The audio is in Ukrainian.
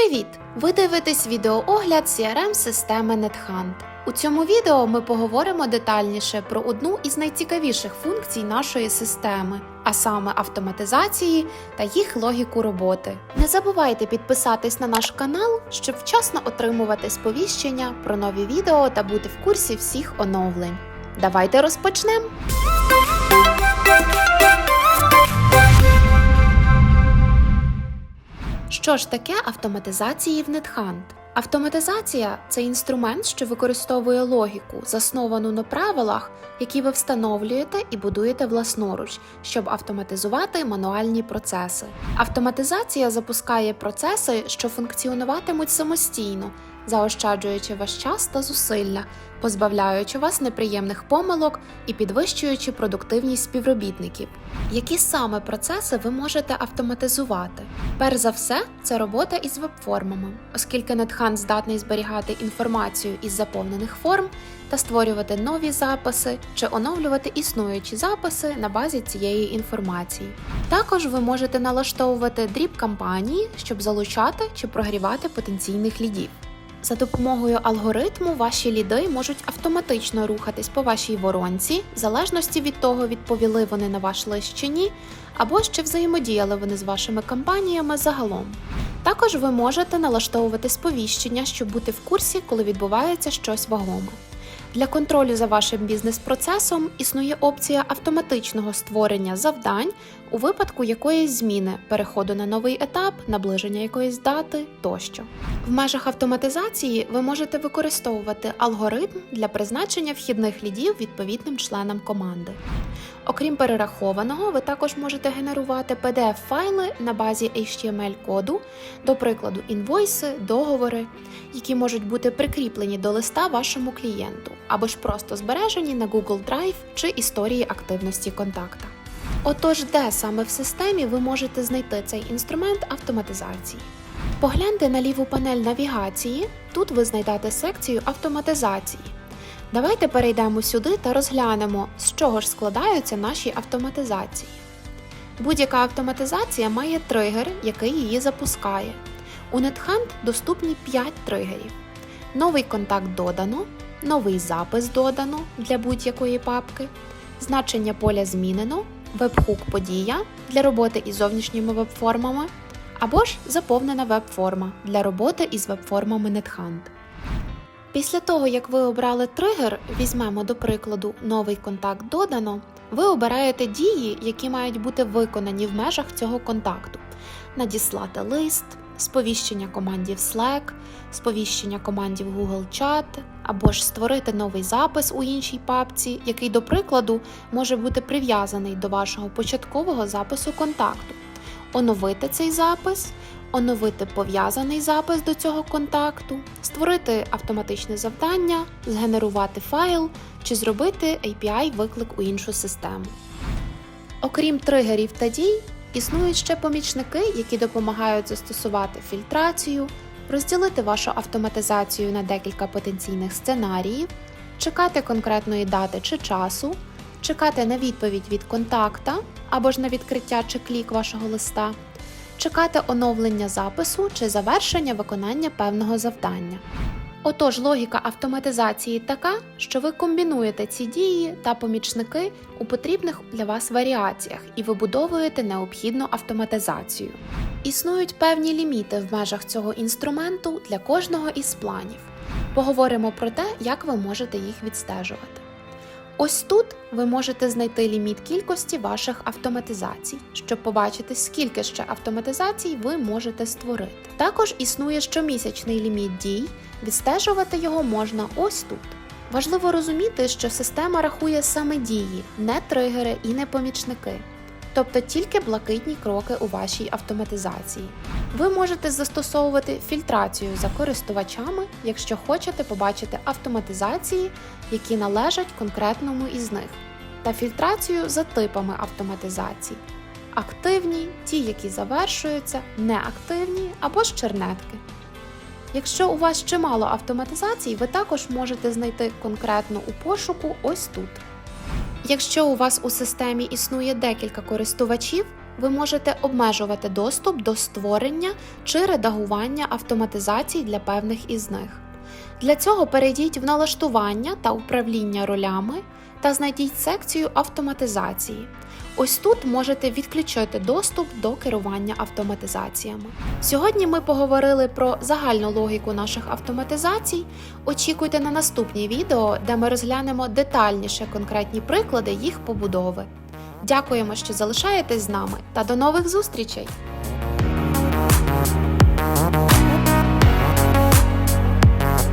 Привіт! Ви дивитесь відеоогляд crm системи NetHunt. У цьому відео ми поговоримо детальніше про одну із найцікавіших функцій нашої системи, а саме автоматизації та їх логіку роботи. Не забувайте підписатись на наш канал, щоб вчасно отримувати сповіщення про нові відео та бути в курсі всіх оновлень. Давайте розпочнемо! Що ж таке автоматизації в NetHunt? Автоматизація це інструмент, що використовує логіку, засновану на правилах, які ви встановлюєте і будуєте власноруч, щоб автоматизувати мануальні процеси. Автоматизація запускає процеси, що функціонуватимуть самостійно, заощаджуючи ваш час та зусилля, позбавляючи вас неприємних помилок і підвищуючи продуктивність співробітників. Які саме процеси ви можете автоматизувати? Перш за все, це робота із веб-формами, оскільки NetHunt здатний зберігати інформацію із заповнених форм та створювати нові записи чи оновлювати існуючі записи на базі цієї інформації. Також ви можете налаштовувати дріб кампанії, щоб залучати чи прогрівати потенційних лідів. За допомогою алгоритму ваші ліди можуть автоматично рухатись по вашій воронці, в залежності від того, відповіли вони на ваш лист чи ні, або ще взаємодіяли вони з вашими кампаніями загалом. Також ви можете налаштовувати сповіщення, щоб бути в курсі, коли відбувається щось вагоме. Для контролю за вашим бізнес-процесом існує опція автоматичного створення завдань у випадку якоїсь зміни, переходу на новий етап, наближення якоїсь дати тощо. В межах автоматизації ви можете використовувати алгоритм для призначення вхідних лідів відповідним членам команди. Окрім перерахованого, ви також можете генерувати PDF-файли на базі HTML-коду, до прикладу, інвойси, договори, які можуть бути прикріплені до листа вашому клієнту, або ж просто збережені на Google Drive чи історії активності контакта. Отож, де саме в системі ви можете знайти цей інструмент автоматизації? Погляньте на ліву панель навігації. Тут ви знайдете секцію автоматизації. Давайте перейдемо сюди та розглянемо, з чого ж складаються наші автоматизації. Будь-яка автоматизація має тригер, який її запускає. У NetHunt доступні 5 тригерів. Новий контакт додано, новий запис додано для будь-якої папки, значення поля змінено, вебхук подія для роботи із зовнішніми веб-формами, або ж заповнена веб-форма для роботи із веб-формами NetHunt. Після того, як ви обрали тригер, візьмемо до прикладу новий контакт додано, ви обираєте дії, які мають бути виконані в межах цього контакту: надіслати лист, сповіщення команді в Slack, сповіщення команді в Google Chat, або ж створити новий запис у іншій папці, який, до прикладу, може бути прив'язаний до вашого початкового запису контакту, оновити цей запис оновити пов'язаний запис до цього контакту, створити автоматичне завдання, згенерувати файл чи зробити API-виклик у іншу систему. Окрім тригерів та дій, існують ще помічники, які допомагають застосувати фільтрацію, розділити вашу автоматизацію на декілька потенційних сценаріїв, чекати конкретної дати чи часу, чекати на відповідь від контакта або ж на відкриття чи клік вашого листа чекати оновлення запису чи завершення виконання певного завдання. Отож, логіка автоматизації така, що ви комбінуєте ці дії та помічники у потрібних для вас варіаціях і вибудовуєте необхідну автоматизацію. Існують певні ліміти в межах цього інструменту для кожного із планів. Поговоримо про те, як ви можете їх відстежувати. Ось тут ви можете знайти ліміт кількості ваших автоматизацій, щоб побачити, скільки ще автоматизацій ви можете створити. Також існує щомісячний ліміт дій, відстежувати його можна ось тут. Важливо розуміти, що система рахує саме дії, не тригери і не помічники тобто тільки блакитні кроки у вашій автоматизації. Ви можете застосовувати фільтрацію за користувачами, якщо хочете побачити автоматизації, які належать конкретному із них, та фільтрацію за типами автоматизацій. Активні, ті, які завершуються, неактивні або ж чернетки. Якщо у вас чимало автоматизацій, ви також можете знайти конкретно у пошуку ось тут. Якщо у вас у системі існує декілька користувачів, ви можете обмежувати доступ до створення чи редагування автоматизацій для певних із них. Для цього перейдіть в налаштування та управління ролями та знайдіть секцію автоматизації. Ось тут можете відключити доступ до керування автоматизаціями. Сьогодні ми поговорили про загальну логіку наших автоматизацій. Очікуйте на наступні відео, де ми розглянемо детальніше конкретні приклади їх побудови. Дякуємо, що залишаєтесь з нами, та до нових зустрічей!